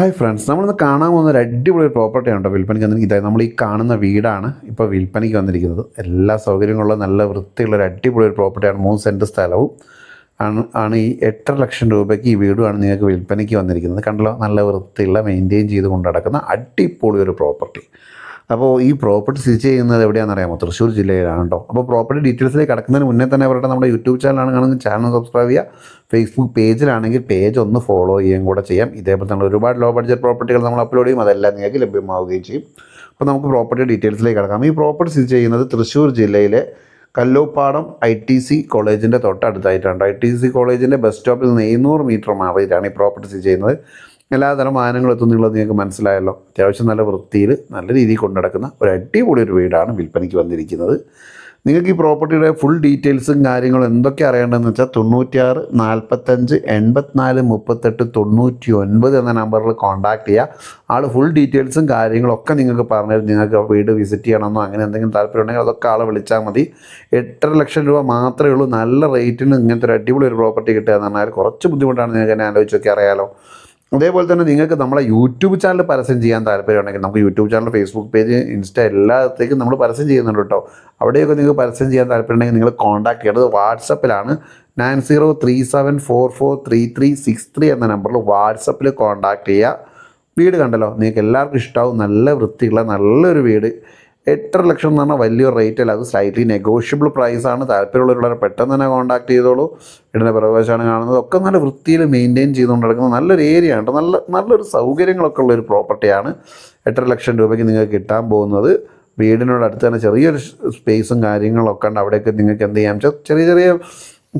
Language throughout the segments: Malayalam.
ഹായ് ഫ്രണ്ട്സ് നമ്മളിന്ന് കാണാൻ പോകുന്ന ഒരു അടിപൊളി പ്രോപ്പർട്ടി ഉണ്ടോ വിൽപ്പനയ്ക്ക് വന്നിരിക്കുന്നത്. ഇതായത് നമ്മൾ ഈ കാണുന്ന വീടാണ് ഇപ്പോൾ വിൽപ്പനയ്ക്ക് വന്നിരിക്കുന്നത്. എല്ലാ സൗകര്യങ്ങളുള്ള നല്ല വൃത്തിയുള്ള ഒരു അടിപൊളി ഒരു പ്രോപ്പർട്ടിയാണ് മൂന്ന് സെന്റ് സ്ഥലവും. ആണ് ആണ് ഈ എട്ടര ലക്ഷം രൂപയ്ക്ക് ഈ വീടുമാണ് നിങ്ങൾക്ക് വിൽപ്പനയ്ക്ക് വന്നിരിക്കുന്നത്. കണ്ടല്ലോ? നല്ല വൃത്തിയുള്ള മെയിന്റെയിൻ ചെയ്ത് കൊണ്ട് നടക്കുന്ന അടിപൊളി ഒരു പ്രോപ്പർട്ടി അപ്പോൾ ഈ പ്രോപ്പർട്ടി സ്ഥിതി ചെയ്യുന്നത് എവിടെയാണെന്ന് അറിയാമോ? തൃശ്ശൂർ ജില്ലയിലാണ് കേട്ടോ അപ്പോൾ പ്രോപ്പർട്ടി ഡീറ്റെയിൽസിലേക്ക് കടക്കുന്നതിന് മുന്നേ തന്നെ അവരുടെ നമ്മുടെ യൂട്യൂബ് ചാനലാണ് കാണുന്നത്. ചാനൽ സബ്സ്ക്രൈബ് ചെയ്യുക. ഫേസ്ബുക്ക് പേജിലാണെങ്കിൽ പേജ് ഒന്ന് ഫോളോ ചെയ്യുകയും കൂടെ ചെയ്യാം. ഇതേപോലെ തന്നെ ഒരുപാട് ലോ ബഡ്ജറ്റ് പ്രോപ്പർട്ടികൾ നമ്മൾ അപ്ലോഡ് ചെയ്യും. അതെല്ലാം നിങ്ങൾക്ക് ലഭ്യമാവുകയും ചെയ്യും. അപ്പോൾ നമുക്ക് പ്രോപ്പർട്ടി ഡീറ്റെയിൽസിലേക്ക് കിടക്കാം. ഈ പ്രോപ്പർട്ടി സ്ഥിതി ചെയ്യുന്നത് തൃശ്ശൂർ ജില്ലയിലെ കല്ലോപ്പാടം ഐ ടി സി കോളേജിന്റെ തൊട്ടടുത്തായിട്ടുണ്ട് ഐ ടി സി കോളേജിന്റെ ബസ് സ്റ്റോപ്പിൽ നിന്ന് എഴുന്നൂറ് മീറ്റർ മാറിയിട്ടാണ് ഈ പ്രോപ്പർട്ടി സ്ഥിതി ചെയ്യുന്നത്. എല്ലാതരം വാഹനങ്ങളും എത്തുന്നുള്ളത് നിങ്ങൾക്ക് മനസ്സിലായല്ലോ. അത്യാവശ്യം നല്ല വൃത്തിയിൽ നല്ല രീതിയിൽ കൊണ്ടു നടക്കുന്ന ഒരു അടിപൊളി ഒരു വീടാണ് വിൽപ്പനയ്ക്ക് വന്നിരിക്കുന്നത്. നിങ്ങൾക്ക് ഈ പ്രോപ്പർട്ടിയുടെ ഫുൾ ഡീറ്റെയിൽസും കാര്യങ്ങളും എന്തൊക്കെ അറിയേണ്ടതെന്ന് വെച്ചാൽ തൊണ്ണൂറ്റിയാറ് നാൽപ്പത്തഞ്ച് എൺപത്തിനാല് മുപ്പത്തെട്ട് തൊണ്ണൂറ്റി ഒൻപത് എന്ന നമ്പറിൽ കോൺടാക്ട് ചെയ്യുക. ആൾ ഫുൾ ഡീറ്റെയിൽസും കാര്യങ്ങളൊക്കെ നിങ്ങൾക്ക് പറഞ്ഞു തരും. നിങ്ങൾക്ക് വീട് വിസിറ്റ് ചെയ്യണമെന്നോ അങ്ങനെ എന്തെങ്കിലും താല്പര്യം ഉണ്ടെങ്കിൽ അതൊക്കെ ആളെ വിളിച്ചാൽ മതി. എട്ടര ലക്ഷം രൂപ മാത്രമേ ഉള്ളൂ. നല്ല റേറ്റിന് ഇങ്ങനത്തെ ഒരു അടിപൊളി ഒരു പ്രോപ്പർട്ടി കിട്ടുക എന്ന് പറഞ്ഞാൽ കുറച്ച് ബുദ്ധിമുട്ടാണ് നിങ്ങൾക്ക് എന്നെ ആലോചിച്ചൊക്കെ അറിയാലോ. അതേപോലെ തന്നെ നിങ്ങൾക്ക് നമ്മളെ യൂട്യൂബ് ചാനൽ പരസ്യം ചെയ്യാൻ താല്പര്യമുണ്ടെങ്കിൽ നമുക്ക് YouTube channel Facebook page insta എല്ലാത്തേക്കും നമ്മൾ പരസ്യം ചെയ്യുന്നുണ്ട് കേട്ടോ. അവിടെയൊക്കെ നിങ്ങൾക്ക് പരസ്യം ചെയ്യാൻ താല്പര്യമുണ്ടെങ്കിൽ നിങ്ങൾ കോൺടാക്ട് ചെയ്യേണ്ടത് വാട്സപ്പിലാണ് nine zero three seven four four three three six three എന്ന നമ്പറിൽ വാട്സപ്പിൽ കോൺടാക്ട് ചെയ്യുക. വീട് കണ്ടല്ലോ? നിങ്ങൾക്ക് എല്ലാവർക്കും ഇഷ്ടമാവും നല്ല വൃത്തിയുള്ള നല്ലൊരു വീട്. എട്ടര ലക്ഷം എന്ന് പറഞ്ഞാൽ വലിയൊരു റേറ്റ് അല്ല. അത് സ്ലൈറ്റ്ലി നെഗോഷ്യബിൾ പ്രൈസാണ് താല്പര്യമുള്ളവരുടെ പെട്ടെന്ന് തന്നെ കോൺടാക്ട് ചെയ്തോളൂ. വീടിന്റെ പ്രവേശമാണ് കാണുന്നത് ഒക്കെ നല്ല വൃത്തിയിൽ മെയിന്റെയിൻ ചെയ്തുകൊണ്ട് നടക്കുന്ന നല്ലൊരു ഏരിയ ആണ്. നല്ല നല്ലൊരു സൗകര്യങ്ങളൊക്കെ ഉള്ളൊരു പ്രോപ്പർട്ടിയാണ് എട്ടര ലക്ഷം രൂപയ്ക്ക് നിങ്ങൾക്ക് കിട്ടാൻ പോകുന്നത്. വീടിനോട് അടുത്ത് തന്നെ ചെറിയൊരു സ്പേസും കാര്യങ്ങളൊക്കെ ഉണ്ട്. അവിടെയൊക്കെ നിങ്ങൾക്ക് എന്ത് ചെയ്യാം? ചെറിയ ചെറിയ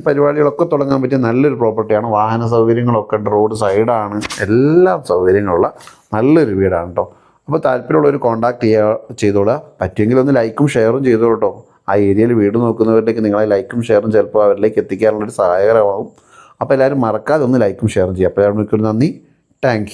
പരിപാടികളൊക്കെ തുടങ്ങാൻ പറ്റിയ നല്ലൊരു പ്രോപ്പർട്ടിയാണ് വാഹന സൗകര്യങ്ങളൊക്കെ ഉണ്ട്. റോഡ് സൈഡാണ് എല്ലാ സൗകര്യങ്ങളുള്ള നല്ലൊരു വീടാണ് കേട്ടോ അപ്പോൾ താല്പര്യമുള്ളവർ കോൺടാക്ട് ചെയ്യുക ചെയ്തോളുക പറ്റുമെങ്കിൽ ഒന്ന് ലൈക്കും ഷെയറും ചെയ്തോളൂ കേട്ടോ ആ ഏരിയയിൽ വീട് നോക്കുന്നവരിലേക്ക് നിങ്ങളെ ലൈക്കും ഷെയറും ചിലപ്പോൾ അവരിലേക്ക് എത്തിക്കാനുള്ളൊരു സഹായകരമാവും അപ്പോൾ എല്ലാവരും മറക്കാതെ ഒന്ന് ലൈക്കും ഷെയറും ചെയ്യുക അപ്പോൾ എല്ലാവർക്കും നന്ദി. താങ്ക്